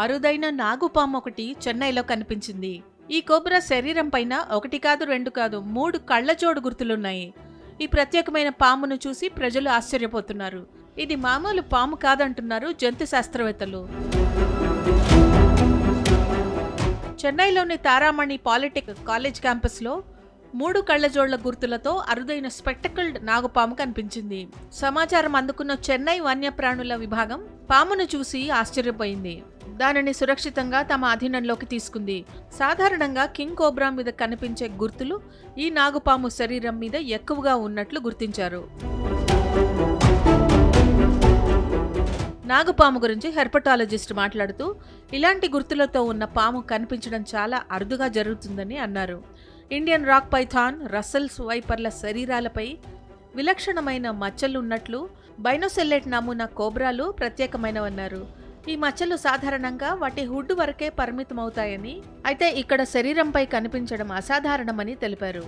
అరుదైన నాగుపాము ఒకటి చెన్నైలో కనిపించింది. ఈ కోబ్రా శరీరం పైన ఒకటి కాదు రెండు కాదు మూడు కళ్ళజోడు గుర్తులున్నాయి. ఈ ప్రత్యేకమైన పామును చూసి ప్రజలు ఆశ్చర్యపోతున్నారు. ఇది మామూలు పాము కాదంటున్నారు జంతు శాస్త్రవేత్తలు. చెన్నైలోని తారామణి పాలిటెక్ కాలేజ్ క్యాంపస్లో మూడు కళ్ళజోళ్ళ గుర్తులతో అరుదైన స్పెక్టకల్డ్ నాగుపాము కనిపించింది. సమాచారం అందుకున్న చెన్నై వన్యప్రాణుల విభాగం పామును చూసి ఆశ్చర్యపోయింది. దానిని సురక్షితంగా తమ అధీనంలోకి తీసుకుంది. సాధారణంగా కింగ్ కోబ్రా మీద కనిపించే గుర్తులు ఈ నాగుపాము శరీరం మీద ఎక్కువగా ఉన్నట్లు గుర్తించారు. నాగుపాము గురించి హెర్పటాలజిస్ట్ మాట్లాడుతూ ఇలాంటి గుర్తులతో ఉన్న పాము కనిపించడం చాలా అరుదుగా జరుగుతుందని అన్నారు. ఇండియన్ రాక్ పైథాన్ రసల్స్ వైపర్ల శరీరాలపై విలక్షణమైన మచ్చలు ఉన్నట్లు బైనోసెల్లెట్ నమూనా కోబ్రాలు ప్రత్యేకమైనవన్నారు. ఈ మచ్చలు సాధారణంగా వాటి హుడ్ వరకే పరిమితమవుతాయని అయితే ఇక్కడ శరీరంపై కనిపించడం అసాధారణమని తెలిపారు.